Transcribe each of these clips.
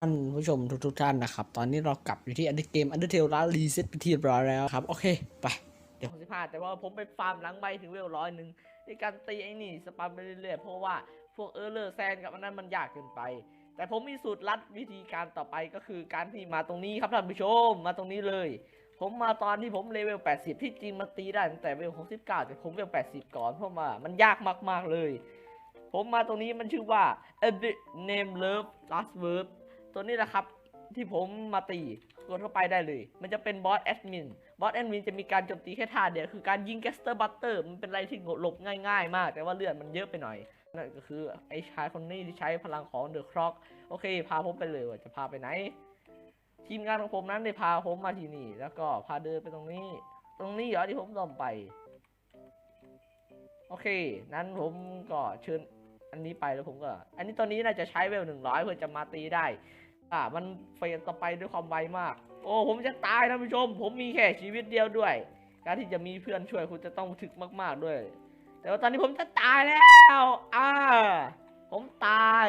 ท่านผู้ชมทุกๆท่านนะครับ ตอนนี้เรากลับอยู่ที่อันเดอร์เกมอันเดอร์เทลแล้วรีเซ็ตไปที่เรียบร้อยแล้วครับ โอเค ไป เดี๋ยวสิบห้าแต่ว่าผมไปฟาร์มหลังใบถึงเวลร้อยหนึ่งในการตีไอ้นี่สปามไปเรื่อยๆ เพราะว่าพวกเออร์เลอร์แซนกับอันนั้นมันยากเกินไป แต่ผมมีสูตรลัดวิธีการต่อไปก็คือการที่มาตรงนี้ครับท่านผู้ชมมาตรงนี้เลย ผมมาตอนที่ผมเลเวล 80 ที่จริงมันตีได้ตั้งแต่เวล 69 แต่ผมเวล 80 ก่อนเพราะว่ามันยากมากๆเลย ผมมาตรงนี้มันชื่อว่า a b i name love last verb ตัวนี้แหละครับ ที่ผมมาตีกดเข้าไปได้เลย มันจะเป็นบอสแอดมิน บอสแอดมินจะมีการโจมตีแค่ท่าเดียว คือการยิงแกสเตอร์บัตเตอร์ มันเป็นอะไรที่หลบง่าย ๆ มาก แต่ว่าเลือดมันเยอะไปหน่อย นั่นก็คือไอ้ชายคนนี้ที่ใช้พลังของเดอะคร็อก โอเค พาผมไปเลยว่าจะพาไปไหน ทีมงานของผมนั้นได้พาผมมาที่นี่ แล้วก็พาเดินไปตรงนี้ ตรงนี้เหรอที่ผมต้องไป โอเค นั้นผมก็เชิญอันนี้ไปแล้วผมก็ อันนี้ตอนนี้น่าจะใช้เวลหนึ่งร้อยเพื่อจะมาตีได้ อ่ามันเฟรนต่อไปด้วยความไวมาก โอ้ผมจะตายนะผู้ชม ผมมีแค่ชีวิตเดียวด้วย การที่จะมีเพื่อนช่วยคุณจะต้องถึกมาก ๆด้วย แต่ว่าตอนนี้ผมจะตายแล้วอ่าผมตาย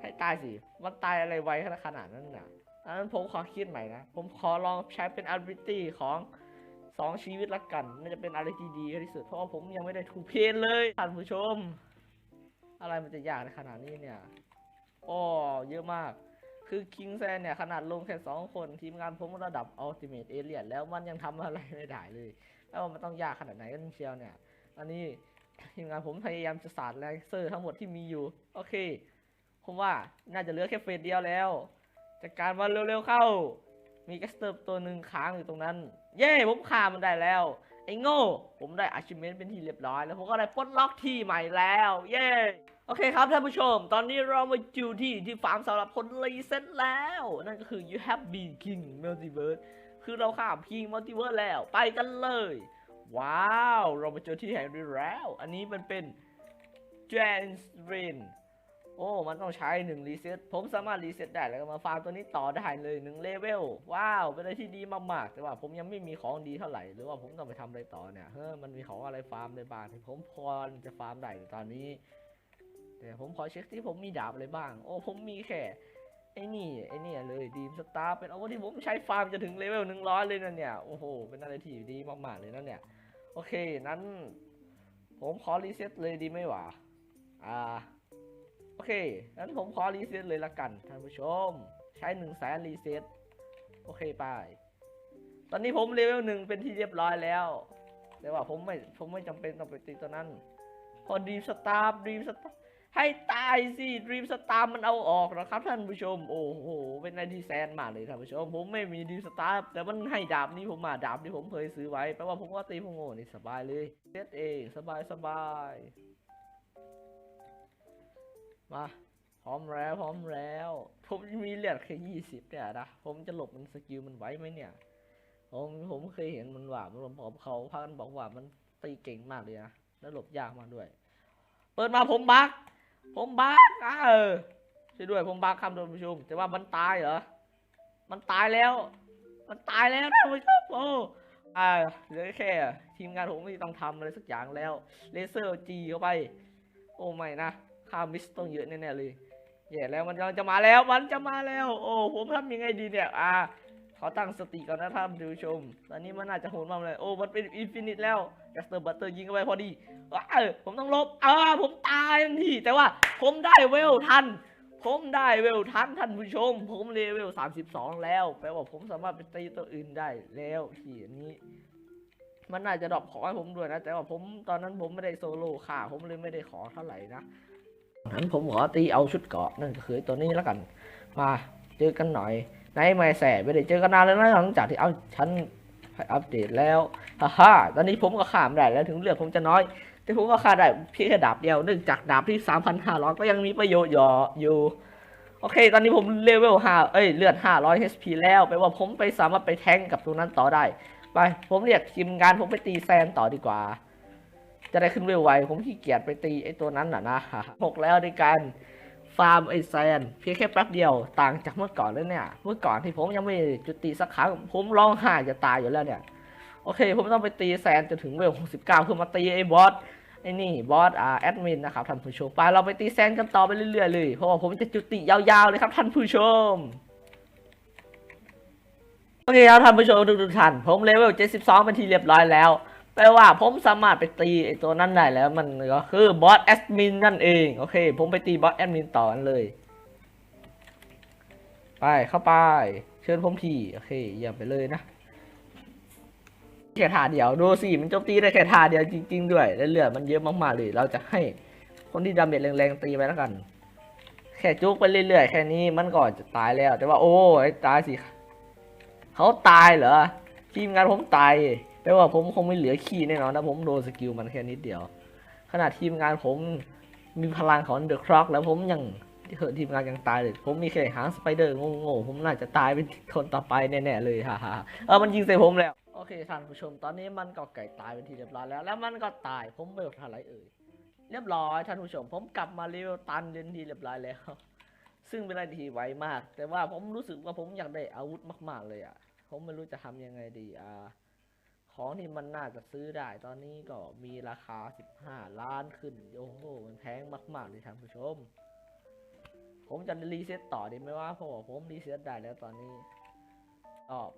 ให้ตายสิมันตายอะไรไวขนาดนั้นน่ะอันนั้นผมขอคิดใหม่นะ ผมขอลองใช้เป็น ability ของสองชีวิตละกันมันจะเป็นอะไรที่ดีที่สุด เพราะว่าผมยังไม่ได้ถูกเพนเลยท่านผู้ชม อะไรมันจะยากในขนาดนี้เนี่ย โอ้เยอะมาก คือคิงแซนเนี่ย ขนาดลงแค่สองคน ทีมงานผมระดับ Ultimate Alien แล้วมันยังทำอะไรไม่ได้เลย แล้วมันต้องยากขนาดไหนกันเชียวเนี่ย อันนี้ทีมงานผมพยายามจะสาดแลเซอร์ทั้งหมดที่มีอยู่ โอเค ผมว่าน่าจะเหลือแค่เฟสเดียวแล้วจัดการมันเร็วๆเข้า มีแกสเตอร์ตัวหนึ่งค้างอยู่ตรงนั้น เย้ผมฆ่ามันได้แล้ว ไอ้โง่ ผมได้ achievement เป็นที่เรียบร้อย แล้วผมก็ได้ปลดล็อกที่ใหม่แล้ว เย้ โอเคครับท่านผู้ชม ตอนนี้เรามาอยู่ที่ที่ฟาร์มสำหรับคนรีเซ็ตแล้ว นั่นก็คือ you have been king multiverse คือเราข้าม king multiverse แล้ว ไปกันเลย ว้าว เรามาเจอที่แห่งนี้แล้ว อันนี้มันเป็น j a n s r a i n โอ้ มันต้องใช้หนึ่งรีเซ็ตผมสามารถรีเซ็ตได้แล้วก็มาฟาร์มตัวนี้ต่อได้เลยหนึ่งเลเวล ว้าว เป็นอะไรที่ดีมากๆ แต่ว่าผมยังไม่มีของดีเท่าไหร่ หรือว่าผมต้องไปทำอะไรต่อเนี่ย เฮ้ยมันมีของอะไรฟาร์มในบ้างที่ผมพอจะฟาร์มได้ตอนนี้ แต่ผมขอเช็คที่ผมมีดาบอะไรบ้าง โอ้ผมมีแค่ไอ้นี่ไอ้นี่เลยดีมสตาร์เป็นอาวุธที่ผมใช้ฟาร์มจะถึงเลเวลหนึ่งร้อยเลยนะเนี่ยโอ้โหเป็นอะไรที่ดีมากๆเลยนะเนี่ยโอเคนั้น ผมขอรีเซ็ตเลยดีไหมวะอ่าโอเคนั้นผมขอรีเซ็ตเลยละกันท่านผู้ชม ใช้หนึ่งแสนรีเซ็ตโอเคไปตอนนี้ผมเลเวลหนึ่งเป็นที่เรียบร้อยแล้วแต่ว่าผมไม่ผมไม่จำเป็นต้องไปตีตัวนั้นพอดีมสตาร์ดีมสตาร์ ให้ตายสิดีมสตาร์มันเอาออกนะครับท่านผู้ชม โอ้โห เป็นอะไรที่แซนมากเลยท่านผู้ชม ผมไม่มีดีมสตาร์แต่มันให้ดาบนี้ผมมาดาบที่ผมเคยซื้อไว้แปลว่าผมก็ตีพวกโง่นี่สบายเลยเซตเองสบายสบายมาพร้อมแล้วพร้อมแล้ว ผมมีเลือดแค่ยี่สิบเนี่ยนะผมจะหลบมันสกิลมันไหวไหมเนี่ยผมผมเคยเห็นมันว่ามันบอกเขาพากันบอกว่ามันตีเก่งมากเลยนะแล้วหลบยากมากด้วย เปิดมาผมบัก ผมบักอะเออช่วยด้วยผมบักคำโดนผู้ชมแต่ว่ามันตายเหรอ มันตายแล้ว มันตายแล้วท่านผู้ชมโอ้อ่าเหลือแค่ ทีมงานผมไม่ต้องทำอะไรสักอย่างแล้วเลเซอร์จีเข้าไป โอ้ไม่นะค่ามิสต้องเยอะแน่ๆเลยแย่แล้วมันจะมาแล้วมันจะมาแล้ว โอ้ผมทำยังไงดีเนี่ย อ่า ขอตั้งสติก่อนนะท่านผู้ชม ตอนนี้มันน่าจะโหดมากเลย โอ้ มันเป็นอินฟินิตแล้วแกสเตอร์บัตเตอร์ยิงเข้าไปพอดีว้าผมต้องลบอ่าผมตายทันที แต่ว่าผมได้เวลทัน ผมได้เวลทันท่านผู้ชม ผมเลเวล 32 แล้ว แปลว่าผมสามารถไปตีตัวอื่นได้แล้วทีนี้ มันน่าจะดรอปของให้ผมด้วยนะ แต่ว่าผมตอนนั้นผมไม่ได้โซโล่ค่ะ ผมเลยไม่ได้ขอเท่าไหร่นะนั้นผมขอตีเอาชุดเกาะนั่นก็คือตัวนี้แล้วกัน มาเจอกันหน่อย ในไม่แสบไม่ได้เจอกันนานแล้วนะหลังจากที่เอาฉันอัปเดตแล้วฮ่าฮ่าตอนนี้ผมก็ข้ามได้แล้วถึงเลือดผมจะน้อย แต่ผมก็ฆ่าได้เพียงแค่ดาบเดียวเนื่องจากดาบที่ 3,500 ก็ยังมีประโยชน์อยู่อยู่ โอเค ตอนนี้ผมเลเวล5เอ้ยเลือด 500 HP แล้วแปลว่าผมไปสามารถไปแทงกับตรงนั้นต่อได้ ไปผมเรียกทีมงานผมไปตีแซนต่อดีกว่า จะได้ขึ้นเร็วไวผมขี้เกียจไปตีไอ้ตัวนั้นน่ะนะหกแล้วในการ ฟาร์มไอแซนเพียงแค่แป๊บเดียวต่างจากเมื่อก่อนเลยเนี่ย เมื่อก่อนที่ผมยังไม่จุติสักครั้งผมร้องไห้จะตายอยู่แล้วเนี่ย โอเค ผมต้องไปตีแซนจนถึงเวล69เพื่อมาตีไอ้บอสไออ้นี่บอสอ่าแอดมินนะครับท่านผู้ชมไปเราไปตีแซนกันต่อไปเรื่อยๆเลยเพราะว่าผมจะจุติยาวๆเลยครับท่านผู้ชมโอเคครับท่านผู้ชมทุกๆท่านผมเลเวล72เป็นที่เรียบร้อยแล้ว แปลว่าผมสามารถไปตีไอ้ตัวนั้นได้แล้วมันก็คือบอสแอดมินนั่นเอง โอเค ผมไปตีบอสแอดมินต่อกันเลย ไปเข้าไป เชิญผมทีโอเคเยี่ยมไปเลยนะแค่ท่าเดียวดูสิมันโจมตีได้แค่ท่าเดียวจริง ๆ ด้วยและเลือดมันเยอะมากๆเลยเราจะให้คนที่ดาเมจแรงๆตีไปแล้วกัน แค่จุกไปเรื่อยๆแค่นี้มันก็จะตายแล้ว แต่ว่าโอ้ยตายสิเขาตายเหรอทีมงานผมตาย แปลว่าผมคงไม่เหลือขี้แน่นอนนะผมโดนสกิลมันแค่นิดเดียว ขนาดทีมงานผมมีพลังของเดอะคร็อกแล้วผมยังเถอะทีมงานยังตายเลย ผมมีแค่หางสไปเดอร์โง่ๆผมน่าจะตายเป็นคนต่อไปแน่ๆเลยฮ่าๆเออมันยิงใส่ผมแล้ว โอเคท่านผู้ชมตอนนี้มันก็ไก่ตายเป็นที่เรียบร้อยแล้ว แล้วมันก็ตายผมไม่รู้ทำอะไรเอ่ยเรียบร้อยท่านผู้ชม ผมกลับมาเรียวตันเป็นที่เรียบร้อยแล้ว ซึ่งเป็นอะไรที่ไวมาก แต่ว่าผมรู้สึกว่าผมอยากได้อาวุธมาก ๆเลยอะผมไม่รู้จะทำยังไงดีอ่า ของที่มันน่าจะซื้อได้ตอนนี้ก็มีราคา 15 ล้านขึ้น โอ้โห มันแพงมากๆเลยท่านผู้ชม ผมจะรีเซ็ตต่อดีไหมว่าเพราะว่าผมรีเซ็ตได้แล้วตอนนี้ตอบ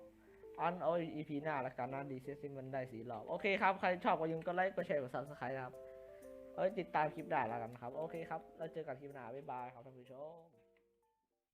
อันเอาอีพีหน้าละกันนะดีเซ็ตซิมันได้สีรอบโอเคครับ ใครชอบก็ยังก็ไลค์ก็แชร์กดซับสไครต์ครับเอ้ยติดตามคลิปได้แล้วกันครับ โอเคครับ แล้วเจอกันคลิปหน้าบ๊ายบายครับท่านผู้ชม